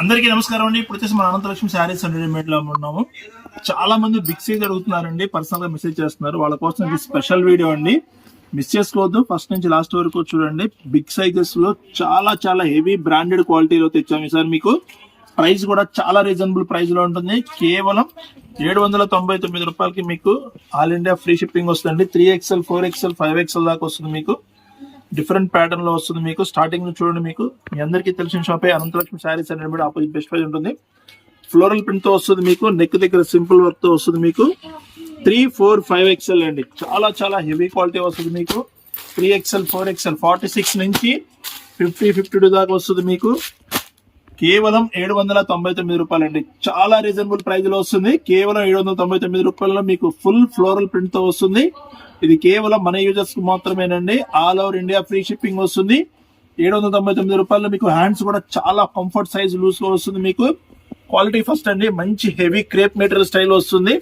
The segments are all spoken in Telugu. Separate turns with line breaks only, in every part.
అందరికీ నమస్కారం అండి. ఇప్పుడు వచ్చేసి మన అనంతలక్ష్మి శారీస్ అండ్ రెడీమేడ్లో ఉన్నాము. చాలా మంది బిగ్ సైజ్ అడుగుతున్నారండి. పర్సనల్గా మెసేజ్ చేస్తున్నారు. వాళ్ళ కోసం ఇది స్పెషల్ వీడియో అండి. మిస్ చేసుకోవద్దు. ఫస్ట్ నుంచి లాస్ట్ వరకు చూడండి. బిగ్ సైజెస్లో చాలా చాలా హెవీ బ్రాండెడ్ క్వాలిటీలో తెచ్చాము సార్ మీకు. ప్రైస్ కూడా చాలా రీజనబుల్ ప్రైస్లో ఉంటుంది. కేవలం ఏడు వందల తొంభై తొమ్మిది రూపాయలకి మీకు ఆల్ ఇండియా ఫ్రీ షిప్పింగ్ వస్తుంది three XL four XL five XL దాకా వస్తుంది మీకు. డిఫరెంట్ ప్యాటర్న్లో వస్తుంది మీకు. స్టార్టింగ్ నుంచి చూడండి మీకు. మీ అందరికీ తెలిసిన షాపే అనంతలక్ష్మి శారీస్ అనేది కూడా ఆపోజిట్ బెస్ట్ ప్రైజ్ ఉంటుంది. ఫ్లోరల్ ప్రింట్తో వస్తుంది మీకు. నెక్ దగ్గర సింపుల్ వర్క్తో వస్తుంది మీకు. త్రీ ఫోర్ ఫైవ్ ఎక్స్ఎల్ అండి. చాలా చాలా హెవీ క్వాలిటీ వస్తుంది మీకు. Three XL four XL forty six నుంచి ఫిఫ్టీ ఫిఫ్టీ టూ దాకా వస్తుంది మీకు. కేవలం ఏడు వందల తొంభై తొమ్మిది రూపాయలండి. చాలా రీజనబుల్ ప్రైస్లో వస్తుంది. కేవలం ఏడు వందల తొంభై తొమ్మిది రూపాయలలో మీకు ఫుల్ ఫ్లోరల్ ప్రింట్తో వస్తుంది. ఇది కేవలం మన యూజర్స్కు మాత్రమేనండి. All over India free shipping వస్తుంది. ఏడు వందల తొంభై తొమ్మిది రూపాయలు మీకు హ్యాండ్స్ కూడా చాలా కంఫర్ట్ సైజ్ లూజ్లో వస్తుంది మీకు. క్వాలిటీ ఫస్ట్ అండి. మంచి హెవీ క్రేప్ మెటీరియల్ స్టైల్ వస్తుంది.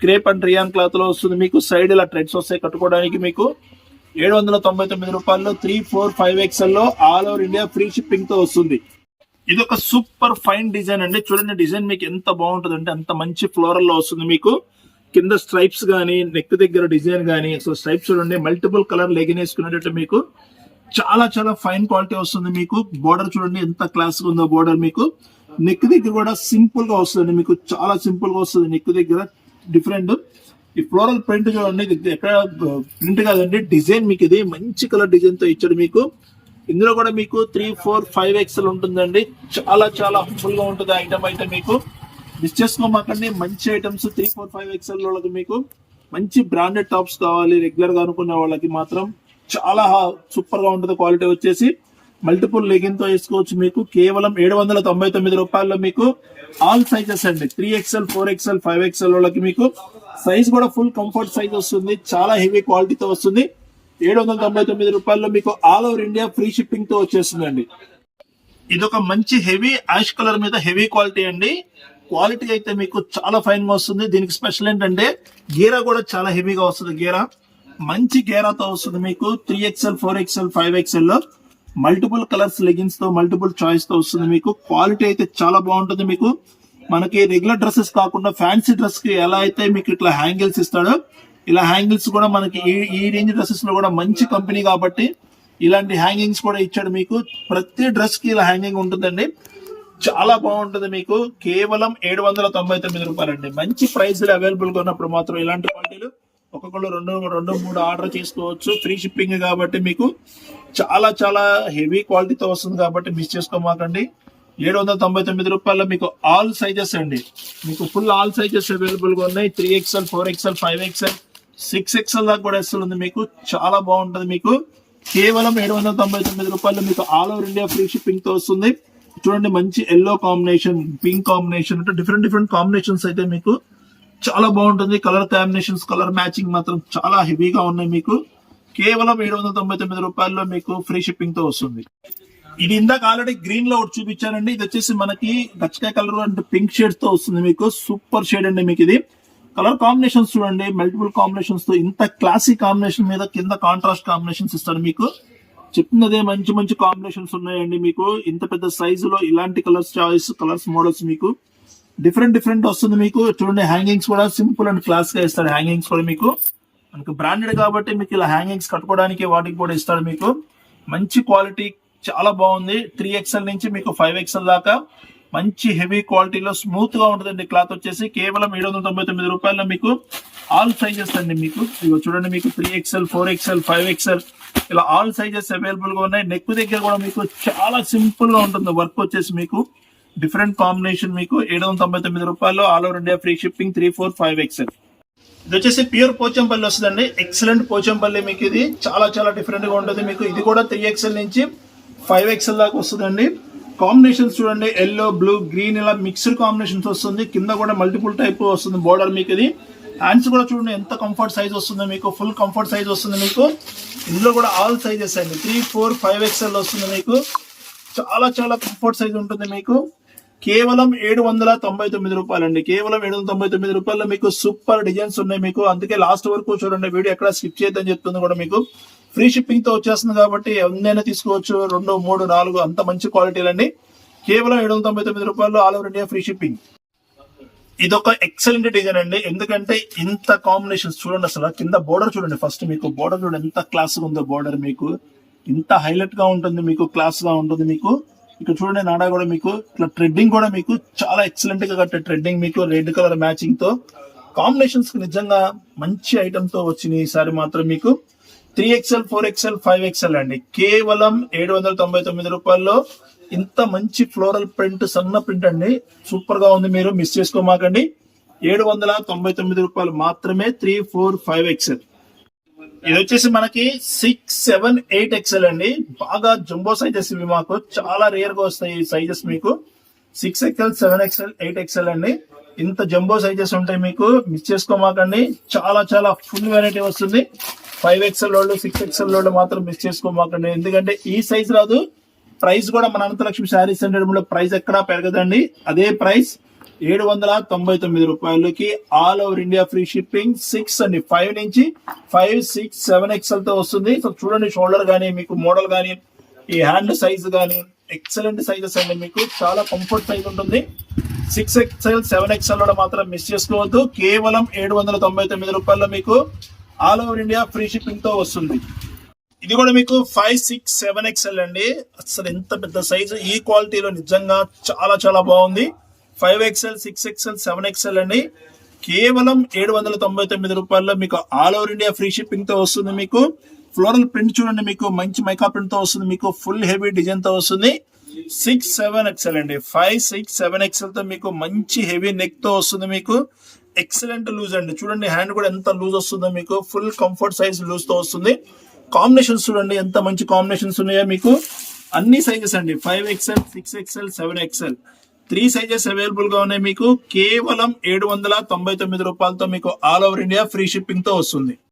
క్రేప్ అండ్ రియాన్ క్లాత్లో వస్తుంది మీకు. సైడ్ ఇలా ట్రెడ్స్ వస్తాయి కట్టుకోవడానికి మీకు. ఏడు వందల తొంభై తొమ్మిది రూపాయల్లో త్రీ ఫోర్ ఫైవ్ ఎక్స్ఎల్లో ఆల్ ఓవర్ ఇండియా ఫ్రీ షిప్పింగ్తో వస్తుంది. ఇది ఒక సూపర్ ఫైన్ డిజైన్ అండి. చూడండి డిజైన్ మీకు ఎంత బాగుంటుంది అంటే అంత మంచి ఫ్లోరల్లో వస్తుంది మీకు. కింద స్ట్రైప్స్ కానీ నెక్ దగ్గర డిజైన్ కానీ సో స్ట్రైప్స్ చూడండి మల్టిపుల్ కలర్ లెగిన్ వేసుకునేటట్టు మీకు చాలా చాలా ఫైన్ క్వాలిటీ వస్తుంది మీకు. బోర్డర్ చూడండి ఎంత క్లాస్ ఉందో బోర్డర్ మీకు. నెక్ దగ్గర కూడా సింపుల్గా వస్తుంది మీకు చాలా సింపుల్గా వస్తుంది నెక్ దగ్గర. డిఫరెంట్. ఈ ఫ్లోరల్ ప్రింట్ చూడండి ఎక్కడ ప్రింట్ కాదండి డిజైన్ మీకు ఇది మంచి కలర్ డిజైన్తో ఇచ్చాడు మీకు. ఇందులో కూడా మీకు త్రీ ఫోర్ ఫైవ్ ఎక్స్ఎల్ ఉంటుందండి. చాలా చాలా ఫుల్గా ఉంటుంది ఐటమ్ అయితే మీకు. మిస్ చేసుకోమాకండి మంచి items three four five XL వాళ్ళకి మీకు. మంచి బ్రాండెడ్ టాప్స్ కావాలి రెగ్యులర్గా అనుకునే వాళ్ళకి మాత్రం చాలా సూపర్గా ఉంటుంది క్వాలిటీ వచ్చేసి. మల్టిపుల్ లెగిన్తో వేసుకోవచ్చు మీకు కేవలం ఏడు వందల తొంభై తొమ్మిది రూపాయల్లో మీకు ఆల్ సైజెస్ అండి. Three XL four XL five XL వాళ్ళకి మీకు. సైజ్ కూడా ఫుల్ కంఫర్ట్ సైజ్ వస్తుంది చాలా హెవీ క్వాలిటీతో వస్తుంది. ఏడు వందల తొంభై తొమ్మిది రూపాయల్లో మీకు ఆల్ ఓవర్ ఇండియా ఫ్రీ షిప్పింగ్తో వచ్చేస్తుందండి. ఇది ఒక మంచి హెవీ యాష్ కలర్ మీద హెవీ క్వాలిటీ అండి. క్వాలిటీ అయితే మీకు చాలా ఫైన్గా వస్తుంది. దీనికి స్పెషల్ ఏంటంటే గీరా కూడా చాలా హెవీగా వస్తుంది గీరా. మంచి గేరాతో వస్తుంది మీకు three XL four XL five ఎక్స్ఎల్లో. Multiple colours లెగిన్స్తో మల్టిపుల్ చాయిస్తో వస్తుంది మీకు. క్వాలిటీ అయితే చాలా బాగుంటుంది మీకు. మనకి రెగ్యులర్ డ్రెస్సెస్ కాకుండా ఫ్యాన్సీ డ్రెస్కి ఎలా అయితే మీకు ఇట్లా హ్యాంగిల్స్ ఇస్తాడో ఇలా హ్యాంగిల్స్ కూడా మనకి ఈ ఈ రేంజ్ డ్రెస్సెస్లో కూడా మంచి కంపెనీ కాబట్టి ఇలాంటి హ్యాంగింగ్స్ కూడా ఇచ్చాడు మీకు. ప్రతి డ్రెస్కి ఇలా హ్యాంగింగ్ ఉంటుందండి. చాలా బాగుంటుంది మీకు. కేవలం ఏడు వందల తొంభై తొమ్మిది రూపాయలండి. మంచి ప్రైస్ అవైలబుల్గా ఉన్నప్పుడు మాత్రం ఇలాంటి క్వాలిటీలు ఒక్కొక్కరు రెండు రెండు మూడు ఆర్డర్ చేసుకోవచ్చు. ఫ్రీ షిప్పింగ్ కాబట్టి మీకు చాలా చాలా హెవీ క్వాలిటీతో వస్తుంది కాబట్టి మిస్ చేసుకోమాకండి. ఏడు వందల తొంభై తొమ్మిది రూపాయల్లో మీకు ఆల్ సైజెస్ అండి. మీకు ఫుల్ ఆల్ సైజెస్ అవైలబుల్గా ఉన్నాయి. Three XL four XL five XL six XL దాకా కూడా వస్తుంది మీకు. చాలా బాగుంటుంది మీకు. కేవలం ఏడు వందల తొంభై తొమ్మిది రూపాయలు మీకు ఆల్ ఓవర్ ఇండియా ఫ్రీ షిప్పింగ్తో వస్తుంది. చూడండి మంచి ఎల్లో కాంబినేషన్ పింక్ కాంబినేషన్ అంటే డిఫరెంట్ డిఫరెంట్ కాంబినేషన్స్ అయితే మీకు చాలా బాగుంటుంది. కలర్ కాంబినేషన్స్ కలర్ మ్యాచింగ్ మాత్రం చాలా హెవీగా ఉన్నాయి మీకు. కేవలం ఏడు వందల తొంభై తొమ్మిది రూపాయల్లో మీకు ఫ్రీ షిప్పింగ్తో వస్తుంది. ఇది ఇందాక ఆల్రెడీ గ్రీన్లో ఒకటి చూపించానండి. ఇది వచ్చేసి మనకి గచ్చకాయ కలర్ అంటే పింక్ షేడ్తో వస్తుంది మీకు. సూపర్ షేడ్ అండి మీకు ఇది. కలర్ కాంబినేషన్స్ చూడండి మల్టిపుల్ కాంబినేషన్స్తో ఇంత క్లాసిక్ కాంబినేషన్ మీద కింద కాంట్రాస్ట్ కాంబినేషన్స్ ఇస్తాడు మీకు. చెప్తున్నదే మంచి మంచి కాంబినేషన్స్ ఉన్నాయండి మీకు. ఇంత పెద్ద సైజులో ఇలాంటి కలర్స్ చాయిస్ కలర్స్ మోడల్స్ మీకు. డిఫరెంట్ డిఫరెంట్ వస్తుంది మీకు. చూడండి హ్యాంగింగ్స్ కూడా సింపుల్ అండ్ క్లాస్గా ఇస్తారు హ్యాంగింగ్స్ కూడా మీకు. మనకు బ్రాండెడ్ కాబట్టి మీకు ఇలా హ్యాంగింగ్స్ కట్టుకోవడానికి వాటికి కూడా ఇస్తారు మీకు. మంచి క్వాలిటీ చాలా బాగుంది. త్రీ ఎక్స్ఎల్ నుంచి మీకు ఫైవ్ ఎక్స్ఎల్ దాకా. మంచి హెవీ క్వాలిటీలో స్మూత్గా ఉంటుందండి క్లాత్ వచ్చేసి కేవలం ఏడు వందల తొంభై తొమ్మిది రూపాయల్లో మీకు ఆల్ సైజెస్ అండి మీకు. ఇగో చూడండి మీకు three XL four XL five XL ఇలా ఆల్ సైజెస్ అవైలబుల్గా ఉన్నాయి. నెక్ దగ్గర కూడా మీకు చాలా సింపుల్గా ఉంటుంది వర్క్ వచ్చేసి మీకు. డిఫరెంట్ కాంబినేషన్ మీకు ఏడు వందల తొంభై తొమ్మిది రూపాయలు all over India free shipping three four five XL ఇది వచ్చేసి ప్యూర్ పోచంపల్లి వస్తుందండి. ఎక్సలెంట్ పోచంపల్లి మీకు ఇది. చాలా చాలా డిఫరెంట్గా ఉంటుంది మీకు. ఇది కూడా త్రీ ఎక్స్ఎల్ నుంచి ఫైవ్ ఎక్స్ఎల్ దాకా వస్తుందండి. కాంబినేషన్స్ చూడండి ఎల్లో బ్లూ గ్రీన్ ఇలా మిక్స్డ్ కాంబినేషన్స్ వస్తుంది. కింద కూడా మల్టిపుల్ టైప్ వస్తుంది బోర్డర్ మీకు ఇది. హ్యాండ్స్ కూడా చూడండి ఎంత కంఫర్ట్ సైజ్ వస్తుంది మీకు ఫుల్ కంఫర్ట్ సైజ్ వస్తుంది మీకు. ఇందులో కూడా ఆల్ సైజెస్ అండి. త్రీ ఫోర్ ఫైవ్ ఎక్స్ఎల్ వస్తుంది మీకు. చాలా చాలా కంఫర్ట్ సైజ్ ఉంటుంది మీకు. కేవలం ఏడు వందల తొంభై తొమ్మిది రూపాయలండి. కేవలం ఏడు వందల తొంభై తొమ్మిది రూపాయల్లో మీకు సూపర్ డిజైన్స్ ఉన్నాయి మీకు. అందుకే లాస్ట్ వరకు చూడండి వీడియో ఎక్కడ స్కిప్ చేయొద్దని చెప్తుంది కూడా మీకు. ఫ్రీ షిప్పింగ్తో వచ్చేస్తుంది కాబట్టి ఎన్నైనా తీసుకోవచ్చు. రెండు మూడు నాలుగు అంత మంచి క్వాలిటీలండి. కేవలం ఏడు వందల తొంభై తొమ్మిది రూపాయలు all over India free shipping. ఇదొక ఎక్సలెంట్ డిజైన్ అండి. ఎందుకంటే ఇంత కాంబినేషన్స్ చూడండి అసలు. కింద బోర్డర్ చూడండి ఫస్ట్ మీకు. బోర్డర్ చూడండి. ఎంత క్లాస్గా ఉందో బోర్డర్ మీకు. ఇంత హైలైట్గా ఉంటుంది మీకు క్లాస్గా ఉంటుంది మీకు. ఇక్కడ చూడండి నాడా కూడా మీకు. ఇట్లా ట్రెడ్డింగ్ కూడా మీకు. చాలా ఎక్సలెంట్గా కట్టే ట్రెడ్డింగ్ మీకు. Red colour మ్యాచింగ్తో. కాంబినేషన్స్ నిజంగా మంచి ఐటమ్తో వచ్చినాయి ఈసారి మాత్రం మీకు. Three XL four XL five XL అండి. కేవలం ఏడు వందల తొంభై తొమ్మిది రూపాయల్లో ఇంత మంచి ఫ్లోరల్ ప్రింట్ సన్న ప్రింట్ అండి. సూపర్గా ఉంది మీరు మిస్ చేసుకోమాకండి. ఏడు వందల తొంభై తొమ్మిది రూపాయలు మాత్రమే త్రీ ఫోర్ ఫైవ్ ఎక్స్ఎల్. ఇది వచ్చేసి మనకి సిక్స్ సెవెన్ ఎయిట్ ఎక్స్ఎల్ అండి. బాగా జంబో సైజెస్ ఇవి మాకు. చాలా రేర్గా వస్తాయి ఈ సైజెస్ మీకు. Six XL seven XL eight XL అండి. ఇంత జంబో సైజెస్ ఉంటాయి మీకు మిస్ చేసుకోమాకండి. చాలా చాలా ఫుల్ వెరైటీ వస్తుంది. ఫైవ్ ఎక్స్ఎల్ వాళ్ళు సిక్స్ ఎక్స్ఎల్ వాళ్ళు మాత్రం మిస్ చేసుకోమాకండి. ఎందుకంటే ఈ సైజ్ రాదు. ప్రైస్ కూడా మన అనంతలక్ష్మి శారీస్ సెంటర్ ప్రైస్ ఎక్కడా పెరగదండి. అదే ప్రైస్ ఏడు వందల తొంభై తొమ్మిది రూపాయలకి all over India free shipping six అండి. ఫైవ్ నుంచి ఫైవ్ సిక్స్ సెవెన్ ఎక్స్ఎల్తో వస్తుంది. సో చూడండి షోల్డర్ కానీ మీకు మోడల్ కానీ ఈ హ్యాండ్ సైజ్ కానీ ఎక్సలెంట్ సైజెస్ అండి మీకు. చాలా కంఫర్ట్ సైజ్ ఉంటుంది. సిక్స్ ఎక్స్ఎల్ సెవెన్ ఎక్స్ఎల్లో మాత్రం మిస్ చేసుకోవద్దు. కేవలం ఏడు వందల తొంభై తొమ్మిది రూపాయల్లో మీకు ఆల్ ఓవర్ ఇండియా ఫ్రీ షిప్పింగ్తో వస్తుంది. ఇది కూడా మీకు ఫైవ్ సిక్స్ సెవెన్ ఎక్స్ఎల్ అండి. అసలు ఎంత పెద్ద సైజు. ఈ క్వాలిటీలో నిజంగా చాలా చాలా బాగుంది. Five XL six XL seven XL అండి. కేవలం ఏడు వందల తొంభై తొమ్మిది రూపాయల్లో మీకు ఆల్ ఓవర్ ఇండియా ఫ్రీ షిప్పింగ్తో వస్తుంది మీకు. ఫ్లోరల్ ప్రింట్ చూడండి మీకు. మంచి మైకా ప్రింట్తో వస్తుంది మీకు. ఫుల్ హెవీ డిజైన్తో వస్తుంది. సిక్స్ సెవెన్ ఎక్స్ఎల్ అండి. ఫైవ్ సిక్స్ సెవెన్ ఎక్స్ఎల్తో మీకు మంచి హెవీ నెక్తో వస్తుంది మీకు. ఎక్సలెంట్ లూజ్ అండి. చూడండి హ్యాండ్ కూడా ఎంత లూజ్ వస్తుందో మీకు. ఫుల్ కంఫర్ట్ సైజ్ లూజ్తో వస్తుంది. కాంబినేషన్స్ చూడండి ఎంత మంచి కాంబినేషన్స్ ఉన్నాయో మీకు. అన్ని సైజెస్ అండి. Five XL six XL seven XL three sizes అవైలబుల్గా ఉన్నాయి మీకు. కేవలం ఏడు వందల తొంభై తొమ్మిది రూపాయలతో మీకు ఆల్ ఓవర్ ఇండియా ఫ్రీ షిప్పింగ్తో వస్తుంది.